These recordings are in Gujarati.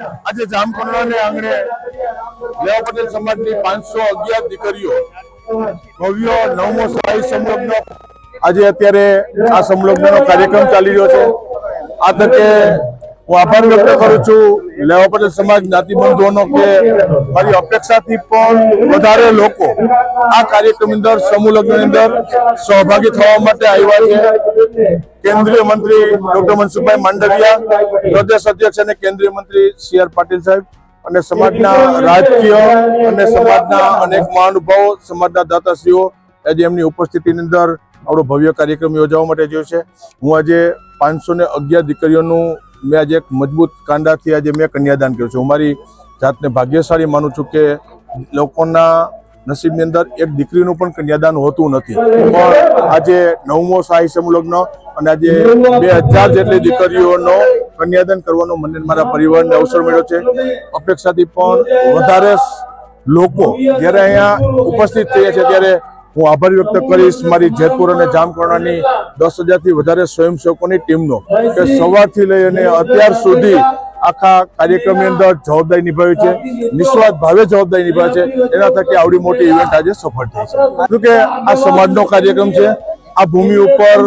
આજે જામકુંડલાને આંગણે લેવા પટેલ સમાજની પાંચસો અગિયાર દીકરીઓ, ભવ્ય નવમો સ્થાયી સંલગ્ન. આજે અત્યારે આ સંલગ્નનો કાર્યક્રમ ચાલી રહ્યો છે. આ તકે હું આભાર વ્યક્ત કરું છું લેવા પટેલ સમાજ જ્ઞાતિબંધુઓનો કે મારી અપેક્ષાથી પણ વધારે લોકો આ કાર્યક્રમની અંદર સમૂહ લગ્નની અંદર સહભાગી થવા માટે આવ્યા છે. કેન્દ્રીય મંત્રી ડોક્ટર મનસુખભાઈ માંડવિયા, પ્રદેશ અધ્યક્ષ અને કેન્દ્રીય મંત્રી સી આર પાટીલ સાહેબ અને સમાજના રાજકીય અને સમાજના અનેક મહાનુભાવો, સમાજના દાતાશ્રીઓ આજે એમની ઉપસ્થિતિની અંદર આપણો ભવ્ય કાર્યક્રમ યોજવા માટે જોયો છે. હું આજે પાંચસો ને અગિયાર દીકરીઓનું મેં આજે એક મજબૂત કાંડાથી આજે મેં કન્યાદાન કર્યું છે. હું મારી જાતને ભાગ્યશાળી માનું છું કે લોકોના નસીબની અંદર એક દીકરીનું પણ કન્યાદાન હોતું નથી. પણ આજે નવમો શાહી સમલગ્ન અને આજે બે હજાર જેટલી દીકરીઓનો કન્યાદાન કરવાનો મને મારા પરિવારને અવસર મળ્યો છે. અપેક્ષાથી પણ વધારે લોકો જ્યારે અહીંયા ઉપસ્થિત થયા છે ત્યારે હું આભાર વ્યક્ત કરીશ મારી જેતપુર અને જામકરણાની દસ હજારથી વધારે સ્વયંસેવકોની ટીમનો કે સવારથી લઈ અને અત્યાર સુધી આખા કાર્યક્રમની અંદર જવાબદારી નિભાવી છે નિસ્વાર્થ ભાવે જવાબદારી નિભાવે છે. એના થકી આવડી મોટી ઇવેન્ટ આજે સફળ થઈ છે. શું કે આ સમાજનો કાર્યક્રમ છે, આ ભૂમિ ઉપર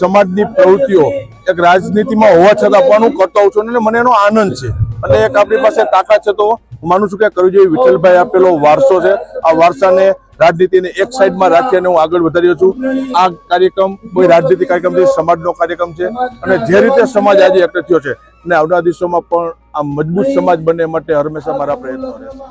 સમાજની પ્રવૃત્તિઓ એક રાજનીતિમાં હોવા છતાં પણ હું કરતો હોઉં છું અને મને એનો આનંદ છે. અને એક આપણી પાસે તાકાત છે તો હું માનું છું કે કરજોઈ વિઠ્ઠલભાઈ આપેલો વારસો છે. આ વારસાને રાજનીતિને એક સાઈડમાં રાખી અને હું આગળ વધાર્યો છું. આ કાર્યક્રમ કોઈ રાજનીતિ કાર્યક્રમ નથી, સમાજનો કાર્યક્રમ છે. અને જે રીતે સમાજ આજે એકઠ થયો છે અને આવનારા દિવસોમાં પણ આ મજબૂત સમાજ બને માટે હંમેશા મારા પ્રયત્નો રહેશે.